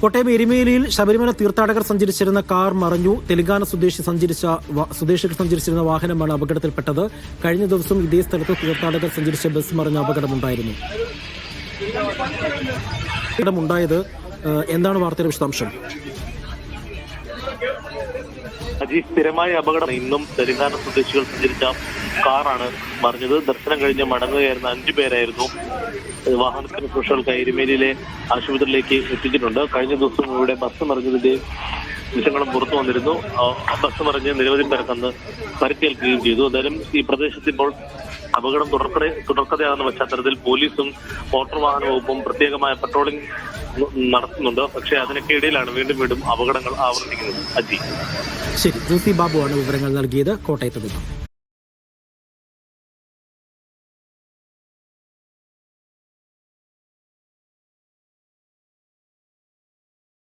കോട്ടയം എരുമേലിയിൽ ശബരിമല തീർത്ഥാടകർ സഞ്ചരിച്ചിരുന്ന കാർ മറിഞ്ഞു. തെലങ്കാന സ്വദേശി സഞ്ചരിച്ച സ്വദേശികൾ സഞ്ചരിച്ചിരുന്ന വാഹനമാണ് അപകടത്തിൽപ്പെട്ടത്. കഴിഞ്ഞ ദിവസം ഇതേ സ്ഥലത്ത് തീർത്ഥാടകർ സഞ്ചരിച്ച ബസ് മറിഞ്ഞ അപകടമുണ്ടായിരുന്നു. അപകടമുണ്ടായത് എന്താണ് വാർത്തയുടെ വിശദാംശം? അജി സ്ഥിരമായ അപകടം. ഇന്നും തെലങ്കാന സ്വദേശികൾ സഞ്ചരിച്ച കാറാണ് മറിഞ്ഞത്. ദർശനം കഴിഞ്ഞ് മടങ്ങുകയായിരുന്ന അഞ്ചു പേരായിരുന്നു വാഹനത്തിന് കുഷകൾ എരുമേലിയിലെ ആശുപത്രിയിലേക്ക് എത്തിച്ചിട്ടുണ്ട്. കഴിഞ്ഞ ദിവസം ഇവിടെ ബസ് മറിഞ്ഞതിന്റെ ദൃശ്യങ്ങളും പുറത്തു വന്നിരുന്നു. ബസ് മറിഞ്ഞ് നിരവധി പേർക്കന്ന് പരിക്കേൽക്കുകയും ചെയ്തു. എന്തായാലും ഈ പ്രദേശത്ത് ഇപ്പോൾ അപകടം തുടർക്കട പശ്ചാത്തലത്തിൽ പോലീസും മോട്ടോർ വാഹന വകുപ്പും പ്രത്യേകമായ പട്രോളിംഗ് നടത്തുന്നുണ്ട്. പക്ഷെ അതിനൊക്കെ ഇടയിലാണ് വീണ്ടും വീണ്ടും അപകടങ്ങൾ ആവർത്തിക്കുന്നത്. അജി. ശരി ജോസി ബാബുവാണ് വിവരങ്ങൾ നൽകിയത്. കോട്ടയത്ത് നിന്നും.